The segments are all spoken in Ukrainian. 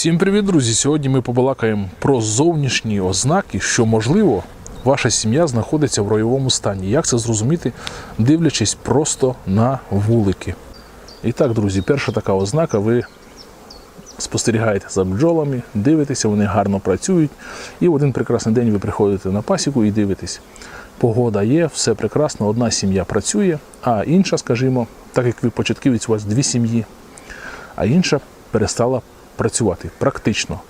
Всім привіт, друзі! Сьогодні ми побалакаємо про зовнішні ознаки, що можливо ваша сім'я знаходиться в ройовому стані. Як це зрозуміти, дивлячись просто на вулики. І так, друзі, перша така ознака, ви спостерігаєте за бджолами, дивитеся, вони гарно працюють. І в один прекрасний день ви приходите на пасіку і дивитесь. Погода є, все прекрасно, одна сім'я працює, а інша, скажімо, так як ви початківець, у вас дві сім'ї, а інша перестала працювати практично.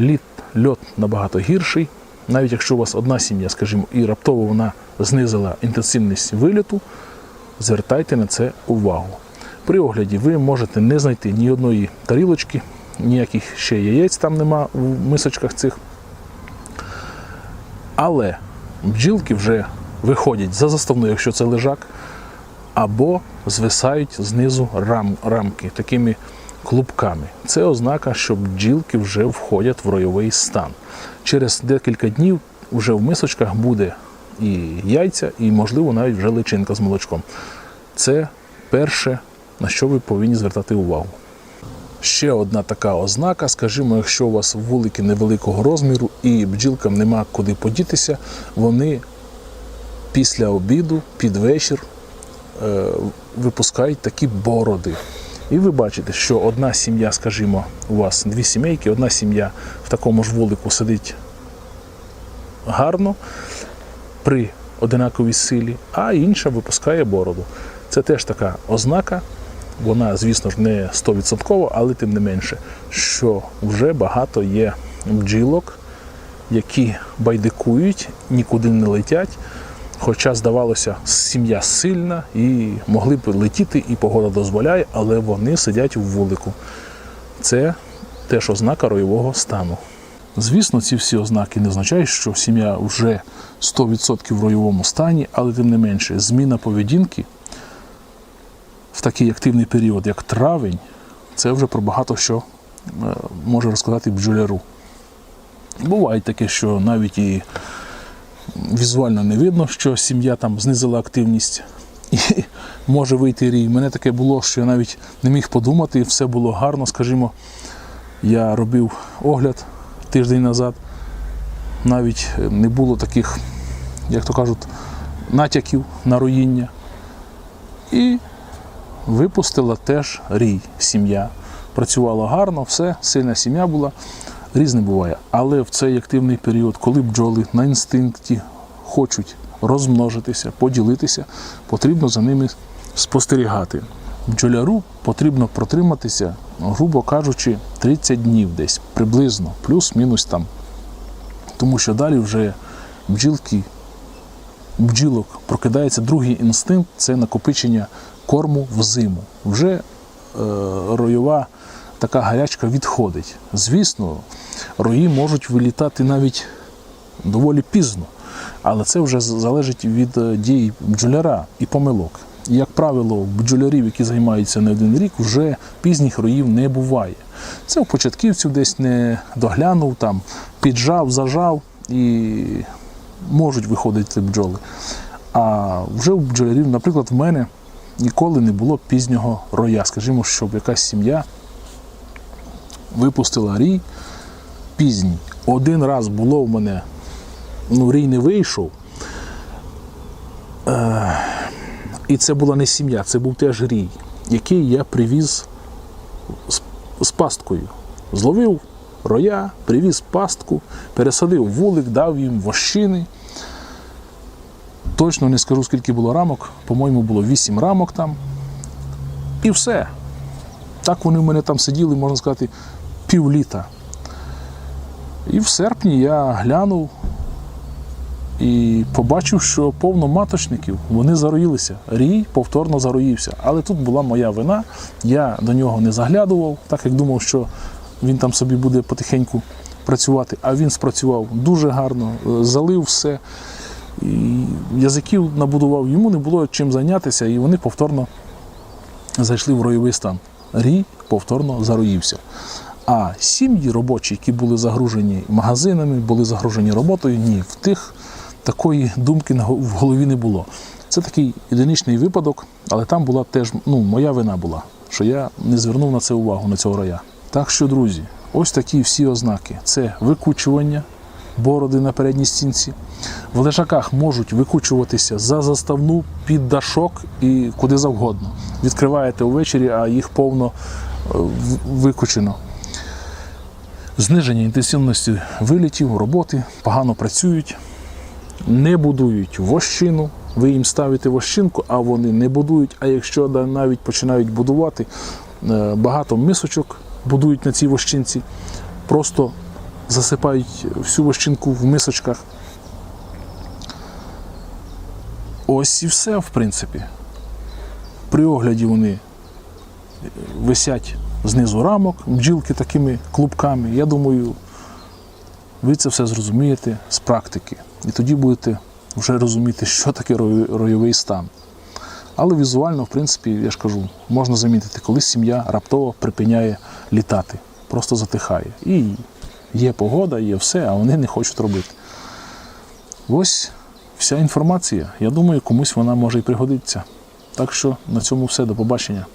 Лід, льот набагато гірший. Навіть якщо у вас одна сім'я, скажімо, і раптово вона знизила інтенсивність виліту, звертайте на це увагу. При огляді ви можете не знайти ні одної тарілочки, ніяких ще яєць там нема в мисочках цих. Але бджілки вже виходять за заставну, якщо це лежак, або звисають знизу рам, рамки такими клубками. Це ознака, що бджілки вже входять в ройовий стан. Через декілька днів вже в мисочках буде і яйця, і, можливо, навіть вже личинка з молочком. Це перше, на що ви повинні звертати увагу. Ще одна така ознака, скажімо, якщо у вас вулики невеликого розміру і бджілкам нема куди подітися, вони після обіду, під вечір е, випускають такі бороди. І ви бачите, що одна сім'я, скажімо, у вас дві сімейки, одна сім'я в такому ж вулику сидить гарно при одинаковій силі, а інша випускає бороду. Це теж така ознака, вона, звісно ж, не 100%, але тим не менше, що вже багато є бджілок, які байдикують, нікуди не летять. Хоча, здавалося, сім'я сильна і могли б летіти, і погода дозволяє, але вони сидять у вулику. Це теж ознака ройового стану. Звісно, ці всі ознаки не означають, що сім'я вже 100% в ройовому стані, але тим не менше, зміна поведінки в такий активний період, як травень, це вже про багато що е, може розказати бджоляру. Буває таке, що навіть і візуально не видно, що сім'я там знизила активність. І може вийти рій. Мене таке було, що я навіть не міг подумати, все було гарно, скажімо. Я робив огляд тиждень назад. Навіть не було таких, як то кажуть, натяків на руїння. І випустила теж рій сім'я. Працювала гарно, все, сильна сім'я була. Різне буває. Але в цей активний період, коли бджоли на інстинкті хочуть розмножитися, поділитися, потрібно за ними спостерігати. Бджоляру потрібно протриматися, грубо кажучи, 30 днів десь приблизно, плюс-мінус там. Тому що далі вже бджілки, бджілок прокидається другий інстинкт це накопичення корму в зиму. Вже е, ройова така гарячка відходить. Звісно, рої можуть вилітати навіть доволі пізно, але це вже залежить від е, дій бджоляра і помилок. Як правило, бджолярів, які займаються не один рік, вже пізніх роїв не буває. Це у початківців десь не доглянув, там, піджав, зажав і можуть виходити бджоли. А вже у бджолярів, наприклад, в мене ніколи не було пізнього роя. Скажімо, щоб якась сім'я випустила рій пізній. Один раз було в мене, ну, рій не вийшов. Е, і це була не сім'я, це був теж рій, який я привіз з, з пасткою. Зловив роя, привіз пастку, пересадив вулик, дав їм вощини. Точно не скажу, скільки було рамок, по-моєму, було 8 рамок там. І все. Так вони в мене там сиділи, можна сказати, півліта. І в серпні я глянув і побачив, що повно маточників, вони зароїлися. Рій повторно зароївся. Але тут була моя вина, я до нього не заглядував, так як думав, що він там собі буде потихеньку працювати, а він спрацював дуже гарно, е, залив все. І язиків набудував, йому не було чим зайнятися, і вони повторно зайшли в ройовий стан. Рій повторно зароївся. А сім'ї робочі, які були загружені магазинами, були загружені роботою, ні, в тих такої думки в голові не було. Це такий єдиничний випадок, але там була теж ну, моя вина була, що я не звернув на це увагу, на цього роя. Так що, друзі, ось такі всі ознаки: це викучування бороди на передній стінці. В лежаках можуть викучуватися за заставну під дашок і куди завгодно. Відкриваєте увечері, а їх повно е, викучено. Зниження інтенсивності вилітів, роботи, погано працюють, не будують вощину. Ви їм ставите вощинку, а вони не будують. А якщо навіть починають будувати, е, багато мисочок будують на цій вощинці, просто засипають всю вощинку в мисочках. Ось і все, в принципі. При огляді вони висять знизу рамок, бджілки такими клубками. Я думаю, ви це все зрозумієте з практики. І тоді будете вже розуміти, що таке ройовий стан. Але візуально, в принципі, я ж кажу, можна замітити, коли сім'я раптово припиняє літати, просто затихає. І є погода, є все, а вони не хочуть робити. Ось вся інформація. Я думаю, комусь вона може і пригодиться. Так що на цьому все. До побачення.